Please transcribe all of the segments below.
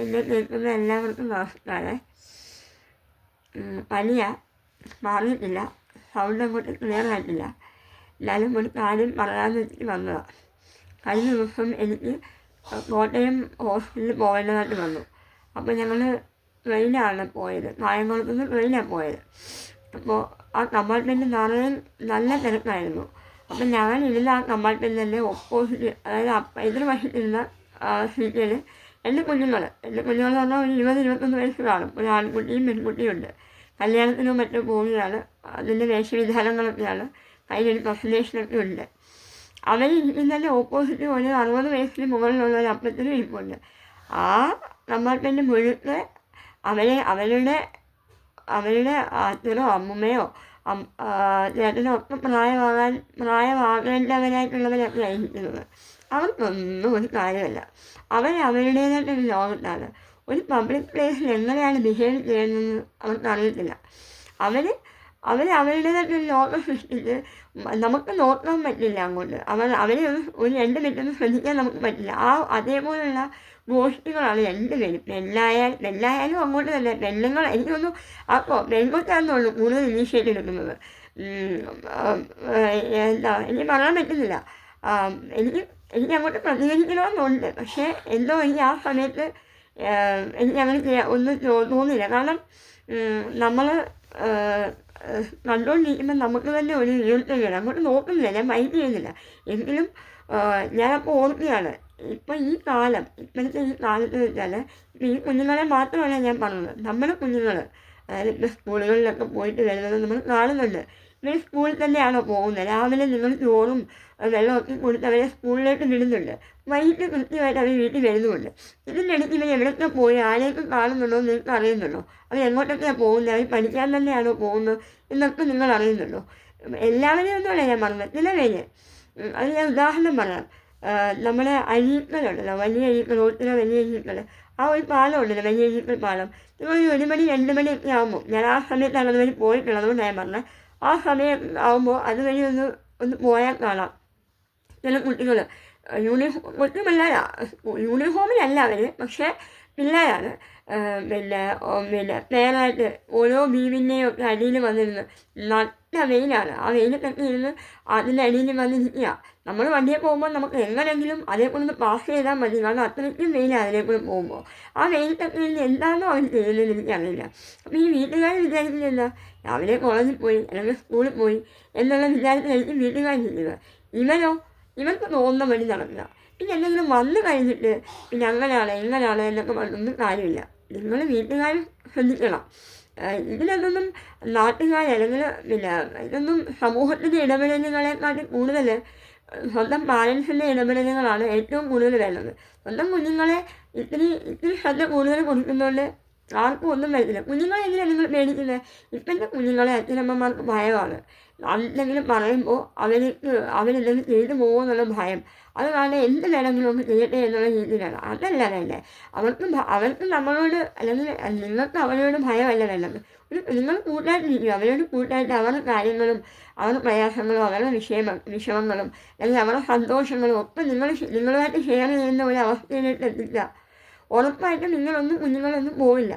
എന്നെ കേൾക്കുന്ന എല്ലാവർക്കും നമസ്കാരം പനിയ. മാറിയിട്ടില്ല. സൗണ്ട് അങ്ങോട്ട് ക്ലിയർ ആയിട്ടില്ല. എന്നാലും ഒരു കാര്യം പറയാൻ വെച്ചിട്ട് വന്നതാണ് കഴിഞ്ഞ ദിവസം എനിക്ക് കോട്ടയം ഹോസ്പിറ്റലിൽ പോകേണ്ടതായിട്ട് വന്നു. അപ്പോൾ ഞങ്ങൾ ട്രെയിനാണ് പോയത്. കായംകുളത്ത് നിന്ന് ട്രെയിനാണ് പോയത്. അപ്പോൾ ആ കമ്പാർട്ട്മെന്റ് നിറയെ നല്ല തിരക്കായിരുന്നു. അപ്പം ഞാൻ ഇരുന്ന ആ കമ്പാർട്ട്മെന്റിന്റെ ഓപ്പോസിറ്റ് അതായത് അപ്പ എതിർവശത്തിരുന്ന സീറ്റിൽ എന്റെ കുഞ്ഞുങ്ങൾ എന്റെ കുഞ്ഞുങ്ങൾ പറഞ്ഞാൽ ഒരു ഇരുപത് ഇരുപത്തൊന്ന് വയസ്സ് കാണും. ഒരു ആൺകുട്ടിയും പെൺകുട്ടിയുണ്ട്. കല്യാണത്തിനും മറ്റും പോവുകയാണ്. അതിന്റെ വേഷവിധാനങ്ങളൊക്കെയാണ്. കയ്യിലൊരു പ്രസന്റേഷനൊക്കെ ഉണ്ട്. അവർ ഇരിക്കുന്നതിന്റെ ഓപ്പോസിറ്റ് ഒരു അറുപത് വയസ്സിന് മുകളിലുള്ള ഒരു അപ്പത്തിനും ഇരിപ്പുണ്ട്. ആ കമ്പാർട്ട്മെന്റ് മുഴുക്കെ അവരെ അവരുടെ അവരുടെ അച്ഛനോ അമ്മുമ്മയോ ഒക്കെ പ്രായമാകാൻ പ്രായമാകേണ്ടവരായിട്ടുള്ളവരൊക്കെ ആയിരിക്കുന്നത്. അവർക്കൊന്നും ഒരു കാര്യമല്ല. അവർ അവരുടേതായിട്ടൊരു ലോകത്താണ് ഒരു പബ്ലിക് പ്ലേസിൽ എങ്ങനെയാണ് ബിഹേവ് ചെയ്യുന്നതെന്ന് അവർക്കറിയത്തില്ല. അവർ അവർ അവരുടേതായിട്ടൊരു ലോകം സൃഷ്ടിച്ച് മ- നമുക്ക് നോക്കാൻ പറ്റില്ല അങ്ങോട്ട്. അവർ അവരെ ഒരു ഒരു രണ്ട് മിനിറ്റ് ശ്രദ്ധിക്കാൻ നമുക്ക് പറ്റില്ല. ആ അതേപോലുള്ള രണ്ട് പേരും പെണ്ണായാൽ പെണ്ണായാലും അങ്ങോട്ട് തന്നെ. പെണ്ണുങ്ങൾ എനിക്കൊന്നും അപ്പോൾ പെൺകുട്ടാണെന്നുള്ളൂ കൂടുതൽ ഇനീഷ്യേറ്റ് എടുക്കുന്നത്. എന്താ എനിക്ക് പറയാൻ പറ്റുന്നില്ല. എനിക്ക് എനിക്ക് അങ്ങോട്ട് പ്രതികരിക്കണമെന്നുണ്ട്. പക്ഷേ എന്തോ എനിക്ക് ആ സമയത്ത് എനിക്ക് അങ്ങനെ ഒന്നും തോന്നുന്നില്ല കാരണം നമ്മൾ കണ്ടുകൊണ്ടിരിക്കുമ്പോൾ നമുക്ക് തന്നെ ഒരു ഇരുട്ടം നമ്മൾ നോക്കുന്നില്ല. ഞാൻ മൈൻഡ് ചെയ്യുന്നില്ല. എങ്കിലും ഞാനപ്പോൾ ഓർക്കുകയാണ്. ഇപ്പം ഈ കാലം ഇപ്പോഴത്തെ ഈ കാലത്ത് വെച്ചാൽ ഈ കുഞ്ഞുങ്ങളെ മാത്രമല്ല ഞാൻ പറഞ്ഞത്. നമ്മുടെ കുഞ്ഞുങ്ങൾ അതായത് സ്കൂളുകളിലൊക്കെ പോയിട്ട് വരുന്നത് നമ്മൾ കാണുന്നുണ്ട്. ഇവർ സ്കൂളിൽ തന്നെയാണോ പോകുന്നത്? രാവിലെ നിങ്ങൾ ചോറും വെള്ളമൊക്കെ കൊടുത്ത് അവരെ സ്കൂളിലേക്ക് വിടുന്നുണ്ട്. വൈകിട്ട് കൃത്യമായിട്ട് അവർ വീട്ടിൽ വരുന്നുമുണ്ട് ഇതിന്റെ ഇടയ്ക്ക് ഇവർ എവിടെയൊക്കെ പോയി? ആരെയൊക്കെ കാണുന്നുണ്ടോ നിങ്ങൾക്ക് അറിയുന്നുണ്ടോ? അവർ എങ്ങോട്ടൊക്കെയാണ് പോകുന്നത്? അവർ പഠിക്കാൻ തന്നെയാണോ പോകുന്നത്? എന്നൊക്കെ നിങ്ങൾ അറിയുന്നുണ്ടോ? എല്ലാവരെയും ഒന്നുമല്ല ഞാൻ പറഞ്ഞത്. ചില പേര്. അത് ഞാൻ ഉദാഹരണം പറയാം. നമ്മളെ നമ്മുടെ അഴീക്കലുണ്ടല്ലോ വലിയ അഴീക്കൽ റോട്ടിലെ വലിയ അഴീക്കൽ ആ ഒരു പാലം ഉണ്ടല്ലോ വലിയ അഴീക്കൽ പാലം. ഒരു ഒരു മണി രണ്ട് മണി ഒക്കെ ആകുമ്പോൾ ഞാൻ ആ സമയത്ത് അതുവഴി വഴി അതുകൊണ്ട് ഞാൻ പറഞ്ഞത് ആ സമയം ആകുമ്പോൾ അതുവഴി ഒന്ന് ഒന്ന് പോയാൽ കാണാം. ചില കുട്ടികൾ യൂണിഫോം പിള്ളേരാ യൂണിഫോമിലല്ല അവർ പക്ഷേ പിള്ളേരാണ് പിന്നെ പിന്നെ പേരായിട്ട് ഓരോ ഒക്കെ അടിയിൽ വന്നിരുന്ന്. നല്ല വെയിലാണ്. ആ വെയിലത്തൊക്കെ ഇരുന്ന് അതിന്റെ അടിയിൽ വന്നിരിക്കുക. നമ്മൾ വണ്ടിയിൽ പോകുമ്പോൾ നമുക്ക് എങ്ങനെയെങ്കിലും അതേക്കൂടെ പാസ് ചെയ്താൽ മതി. കാരണം അത്രയ്ക്കും വെയിലാണ് കൂടെ പോകുമ്പോൾ. ആ വെയിലത്തൊക്കെ ഇരുന്ന് എന്താണോ അവർ ചെയ്യുന്നത് എനിക്കറിയില്ല. അപ്പോൾ ഈ വീട്ടുകാർ വിചാരിക്കുന്നില്ല രാവിലെ കോളേജിൽ പോയി അല്ലെങ്കിൽ സ്കൂളിൽ പോയി എന്നുള്ള വിചാരത്തിലായിരിക്കും വീട്ടുകാർ ചെയ്യുന്നത് ഇവനോ ഇവർക്ക് തോന്നുന്ന വഴി നടക്കുക പിന്നെ എന്തെങ്കിലും വന്നു കഴിഞ്ഞിട്ട് പിന്നെ അങ്ങനെയാണ് എങ്ങനെയാണ് എന്നൊക്കെ പറഞ്ഞൊന്നും കാര്യമില്ല. നിങ്ങൾ വീട്ടുകാർ ശ്രദ്ധിക്കണം. ഇതിനൊന്നും നാട്ടുകാർ അല്ലെങ്കിൽ പിന്നെ ഇതൊന്നും സമൂഹത്തിന്റെ ഇടപെടലുകളെക്കാട്ടിൽ കൂടുതൽ സ്വന്തം പാരൻസിന്റെ ഇടപെടലുകളാണ് ഏറ്റവും കൂടുതൽ വേണ്ടത്. സ്വന്തം കുഞ്ഞുങ്ങളെ ഇത്തിരി ഇത്തിരി ശ്രദ്ധ കൂടുതൽ കൊടുക്കുന്നതുകൊണ്ട് ആർക്കും ഒന്നും വരില്ല കുഞ്ഞുങ്ങളെ എന്തിനാണ് നിങ്ങൾ മേടിക്കുന്നത് ഇപ്പോഴത്തെ കുഞ്ഞുങ്ങളെ അച്ഛനമ്മമാർക്ക് ഭയമാണ്. എന്തെങ്കിലും പറയുമ്പോൾ അവർക്ക് അവരെന്തെങ്കിലും ചെയ്തു പോകുമോ എന്നുള്ള ഭയം. അത് കാരണം എന്ത് വേണമെങ്കിലും ഒന്ന് ചെയ്യട്ടെ എന്നുള്ള രീതിയിലാണ്. അതല്ല വേണ്ടത് അവർക്ക് അവർക്ക് നമ്മളോട് അല്ലെങ്കിൽ നിങ്ങൾക്ക് അവരോട് ഭയമല്ല വേണ്ടത്. ഒരു നിങ്ങൾ കൂട്ടായിട്ടിരിക്കുക. അവരോട് കൂട്ടായിട്ട് അവരുടെ കാര്യങ്ങളും അവരുടെ പ്രയാസങ്ങളും അവരുടെ വിഷയമ വിഷമങ്ങളും അല്ലെങ്കിൽ അവരുടെ സന്തോഷങ്ങളും ഒക്കെ നിങ്ങൾ നിങ്ങളുമായിട്ട് ഷെയർ ചെയ്യുന്ന ഒരു അവസ്ഥയിലേക്ക് എത്തിക്കുക. ഉറപ്പായിട്ടും നിങ്ങളൊന്നും കുഞ്ഞുങ്ങളൊന്നും പോവില്ല.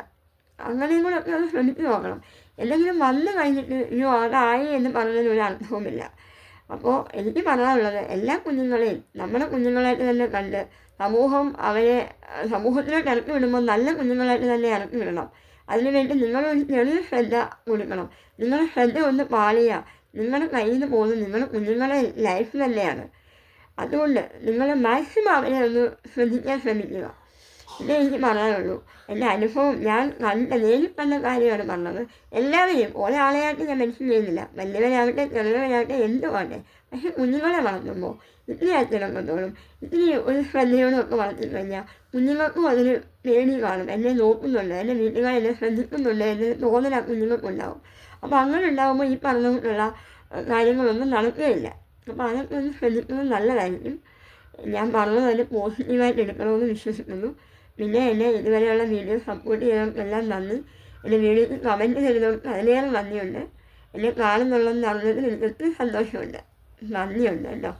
അങ്ങനെയും കൂടെ ഒക്കെ ഒന്ന് ശ്രമിച്ചു നോക്കണം. എന്തെങ്കിലും വന്നു കഴിഞ്ഞിട്ട് അയ്യോ അതായി എന്ന് പറഞ്ഞതിന് ഒരു അർത്ഥവുമില്ല. അപ്പോൾ എനിക്ക് പറയാനുള്ളത് എല്ലാ കുഞ്ഞുങ്ങളെയും നമ്മുടെ കുഞ്ഞുങ്ങളായിട്ട് തന്നെ കണ്ട് സമൂഹം അവരെ സമൂഹത്തിലേക്ക് ഇറക്കി വിടുമ്പോൾ നല്ല കുഞ്ഞുങ്ങളായിട്ട് തന്നെ ഇറക്കി വിടണം. അതിനുവേണ്ടി നിങ്ങളൊരു ചെറിയ ശ്രദ്ധ കൊടുക്കണം. നിങ്ങളുടെ ശ്രദ്ധ ഒന്ന് പാളിയുക നിങ്ങളുടെ കയ്യിൽ നിന്ന് പോകുന്നത് നിങ്ങളുടെ കുഞ്ഞുങ്ങളുടെ ലൈഫ് തന്നെയാണ്. അതുകൊണ്ട് നിങ്ങൾ മാക്സിമം അവരെ ഒന്ന് ശ്രദ്ധിക്കാൻ ശ്രമിക്കുക. ഇതേ എനിക്ക് പറയാനുള്ളൂ. എന്റെ അനുഭവം ഞാൻ കണ്ട നേരിൽ കണ്ട കാര്യമാണ് പറഞ്ഞത്. എല്ലാവരെയും ഒരാളെയായിട്ട് ഞാൻ മെൻഷൻ ചെയ്യുന്നില്ല. വലിയവരാകട്ടെ ചെറിയവരാകട്ടെ എന്തുമാകട്ടെ പക്ഷെ കുഞ്ഞുങ്ങളെ വളർത്തുമ്പോൾ ഇത്തിരി അച്ഛനൊക്കത്തോളം ഇത്തിരി ഒരു ശ്രദ്ധയോടും ഒക്കെ വളർത്തി കഴിഞ്ഞാൽ കുഞ്ഞുങ്ങൾക്കും അതിന് പേടി കാണും. എന്നെ നോക്കുന്നുണ്ട് എന്റെ വീട്ടുകാർ എന്നെ ശ്രദ്ധിക്കുന്നുണ്ട് എന്ന് തോന്നൽ ആ കുഞ്ഞുങ്ങൾക്കുണ്ടാവും. അപ്പോൾ അങ്ങനെ ഉണ്ടാകുമ്പോൾ ഈ പറഞ്ഞുകൊണ്ടുള്ള കാര്യങ്ങളൊന്നും നടക്കുകയില്ല. അപ്പോൾ അതൊക്കെ ഒന്ന് ശ്രദ്ധിക്കുന്നത് നല്ലതായിരിക്കും. ഞാൻ പറഞ്ഞത് തന്നെ പോസിറ്റീവായിട്ട് എടുക്കണമെന്ന് വിശ്വസിക്കുന്നു. പിന്നെ എന്നെ ഇതുവരെയുള്ള വീഡിയോ സപ്പോർട്ട് ചെയ്തവർക്കെല്ലാം നന്ദി. എന്റെ വീഡിയോയ്ക്ക് കമന്റ് ചെയ്തതും അതിലേറെ നന്ദിയുണ്ട്. എന്നെ കാണുന്നുള്ളതെന്ന് അറിഞ്ഞതിൽ എനിക്ക് ഒത്തിരി സന്തോഷമുണ്ട്. നന്ദിയുണ്ട് കേട്ടോ.